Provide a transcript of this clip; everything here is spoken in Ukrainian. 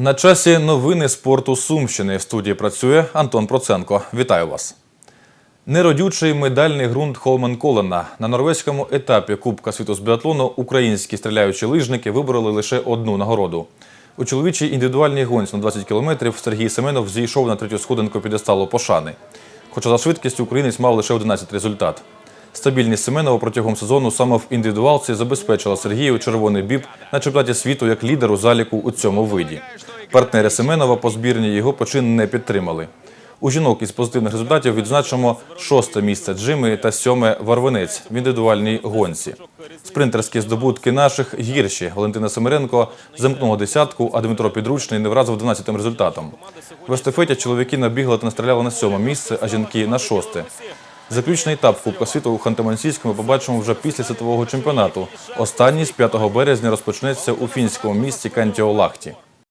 На часі новини спорту Сумщини. В студії працює Антон Проценко. Вітаю вас. Неродючий медальний ґрунт Холмен Колена. На норвезькому етапі Кубка світу з біатлону українські стріляючі лижники вибороли лише одну нагороду. У чоловічій індивідуальній гонці на 20 кілометрів Сергій Семенов зійшов на третю сходинку підесталу пошани. Хоча за швидкістю українець мав лише 11 результат. Стабільність Семенова протягом сезону саме в індивідуалці забезпечила Сергію червоний біб на чемпіонаті світу як лідеру заліку у цьому виді. Партнери Семенова по збірні його почин не підтримали. У жінок із позитивних результатів відзначимо шосте місце Джими та сьоме Варвинець в індивідуальній гонці. Спринтерські здобутки наших гірші. Валентина Семеренко замкнула десятку, а Дмитро Підручний не вразив 12-тим результатом. В естафеті чоловіки набігли та настріляли на сьоме місце, а жінки на шосте. Заключний етап Кубка світу у Ханты-Мансійському побачимо вже після світового чемпіонату. Останній з 5 березня розпочнеться у фінському місті Кантіолахті.